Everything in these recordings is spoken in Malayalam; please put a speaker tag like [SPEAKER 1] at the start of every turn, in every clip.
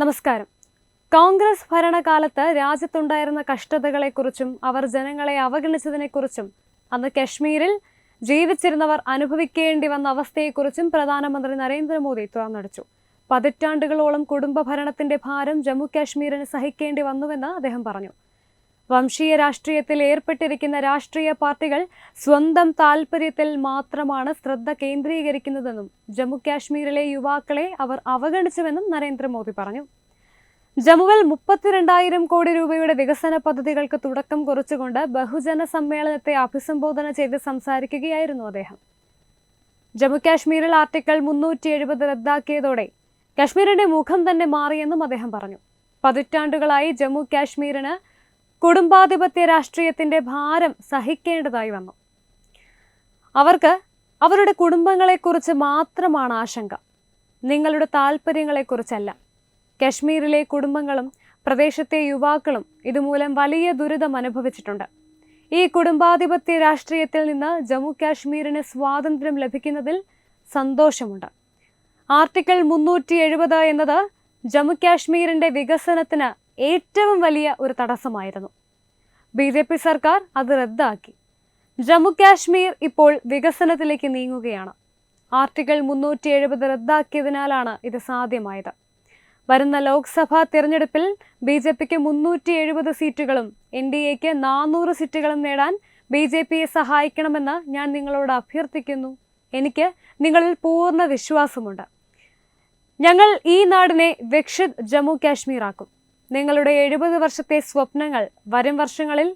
[SPEAKER 1] നമസ്കാരം കോൺഗ്രസ് ഭരണകാലത്ത് രാജ്യത്തുണ്ടായിരുന്ന കഷ്ടതകളെക്കുറിച്ചും അവർ ജനങ്ങളെ അവഗണിച്ചതിനെക്കുറിച്ചും അന്ന് കശ്മീരിൽ ജീവിച്ചിരുന്നവർ അനുഭവിക്കേണ്ടി വന്ന അവസ്ഥയെക്കുറിച്ചും പ്രധാനമന്ത്രി നരേന്ദ്രമോദി തുറന്നടിച്ചു പതിറ്റാണ്ടുകളോളം കുടുംബ ഭരണത്തിന്റെ ഭാരം ജമ്മു കാശ്മീരിന് സഹിക്കേണ്ടി വന്നുവെന്ന് അദ്ദേഹം പറഞ്ഞു വംശീയ രാഷ്ട്രീയത്തിൽ ഏർപ്പെട്ടിരിക്കുന്ന രാഷ്ട്രീയ പാർട്ടികൾ സ്വന്തം താൽപ്പര്യത്തിൽ മാത്രമാണ് ശ്രദ്ധ കേന്ദ്രീകരിക്കുന്നതെന്നും ജമ്മു കാശ്മീരിലെ യുവാക്കളെ അവർ അവഗണിച്ചുവെന്നും നരേന്ദ്രമോദി പറഞ്ഞു ജമ്മുവിൽ മുപ്പത്തിരണ്ടായിരം കോടി രൂപയുടെ വികസന പദ്ധതികൾക്ക് തുടക്കം കുറിച്ചുകൊണ്ട് ബഹുജന സമ്മേളനത്തെ അഭിസംബോധന ചെയ്ത് സംസാരിക്കുകയായിരുന്നു അദ്ദേഹം ജമ്മുകാശ്മീരിൽ ആർട്ടിക്കിൾ മുന്നൂറ്റി എഴുപത് റദ്ദാക്കിയതോടെ കശ്മീരിന്റെ മുഖം തന്നെ മാറിയെന്നും അദ്ദേഹം പറഞ്ഞു പതിറ്റാണ്ടുകളായി ജമ്മു കാശ്മീരിന് കുടുംബാധിപത്യ രാഷ്ട്രീയത്തിന്റെ ഭാരം സഹിക്കേണ്ടതായി വന്നു അവർക്ക് അവരുടെ കുടുംബങ്ങളെക്കുറിച്ച് മാത്രമാണ് ആശങ്ക നിങ്ങളുടെ താല്പര്യങ്ങളെക്കുറിച്ചല്ല കശ്മീരിലെ കുടുംബങ്ങളും പ്രദേശത്തെ യുവാക്കളും ഇതുമൂലം വലിയ ദുരിതം അനുഭവിച്ചിട്ടുണ്ട് ഈ കുടുംബാധിപത്യ രാഷ്ട്രീയത്തിൽ നിന്ന് ജമ്മു കാശ്മീരിന് സ്വാതന്ത്ര്യം ലഭിക്കുന്നതിൽ സന്തോഷമുണ്ട് ആർട്ടിക്കിൾ മുന്നൂറ്റി എഴുപത് എന്നത് ജമ്മു കാശ്മീരിൻ്റെ വികസനത്തിന് ഏറ്റവും വലിയ ഒരു തടസ്സമായിരുന്നു ബി ജെ പി സർക്കാർ അത് റദ്ദാക്കി ജമ്മു കാശ്മീർ ഇപ്പോൾ വികസനത്തിലേക്ക് നീങ്ങുകയാണ് ആർട്ടിക്കിൾ മുന്നൂറ്റി എഴുപത് റദ്ദാക്കിയതിനാലാണ് ഇത് സാധ്യമായത് വരുന്ന ലോക്സഭാ തിരഞ്ഞെടുപ്പിൽ ബി ജെ പിക്ക് മുന്നൂറ്റി എഴുപത് സീറ്റുകളും എൻ ഡി എക്ക് നാനൂറ് സീറ്റുകളും നേടാൻ ബി ജെ പിയെ സഹായിക്കണമെന്ന് ഞാൻ നിങ്ങളോട് അഭ്യർത്ഥിക്കുന്നു എനിക്ക് നിങ്ങളിൽ പൂർണ്ണ വിശ്വാസമുണ്ട് ഞങ്ങൾ ഈ നാടിനെ വിക്ഷിത് ജമ്മു കാശ്മീർ ആക്കും നിങ്ങളുടെ എഴുപത് വർഷത്തെ സ്വപ്നങ്ങൾ വരും വർഷങ്ങളിൽ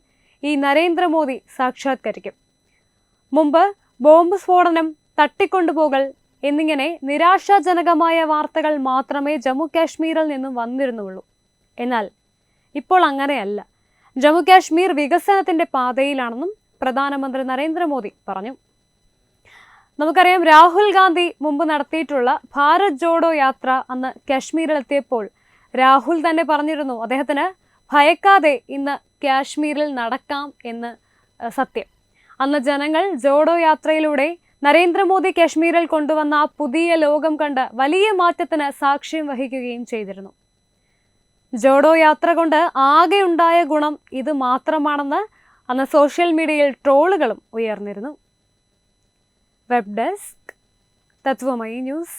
[SPEAKER 1] ഈ നരേന്ദ്രമോദി സാക്ഷാത്കരിക്കും മുമ്പ് ബോംബ് സ്ഫോടനം തട്ടിക്കൊണ്ടുപോകൽ എന്നിങ്ങനെ നിരാശാജനകമായ വാർത്തകൾ മാത്രമേ ജമ്മു കാശ്മീരിൽ നിന്നും വന്നിരുന്നുള്ളൂ എന്നാൽ ഇപ്പോൾ അങ്ങനെയല്ല ജമ്മു കാശ്മീർ വികസനത്തിന്റെ പാതയിലാണെന്നും പ്രധാനമന്ത്രി നരേന്ദ്രമോദി പറഞ്ഞു നമുക്കറിയാം രാഹുൽ ഗാന്ധി മുമ്പ് നടത്തിയിട്ടുള്ള ഭാരത് ജോഡോ യാത്ര അന്ന് കാശ്മീരിലെത്തിയപ്പോൾ രാഹുൽ തന്നെ പറഞ്ഞിരുന്നു അദ്ദേഹത്തിന് ഭയക്കാതെ ഇന്ന് കാശ്മീരിൽ നടക്കാം എന്ന് സത്യം അന്ന് ജനങ്ങൾ ജോഡോ യാത്രയിലൂടെ നരേന്ദ്രമോദി കാശ്മീരിൽ കൊണ്ടുവന്ന ആ പുതിയ ലോകം കണ്ട് വലിയ മാറ്റത്തിന് സാക്ഷ്യം വഹിക്കുകയും ചെയ്തിരുന്നു ജോഡോ യാത്ര കൊണ്ട് ഉണ്ടായ ഗുണം ഇത് മാത്രമാണെന്ന് അന്ന് സോഷ്യൽ മീഡിയയിൽ ട്രോളുകളും ഉയർന്നിരുന്നു വെബ് ഡെസ്ക് തത്വമയി ന്യൂസ്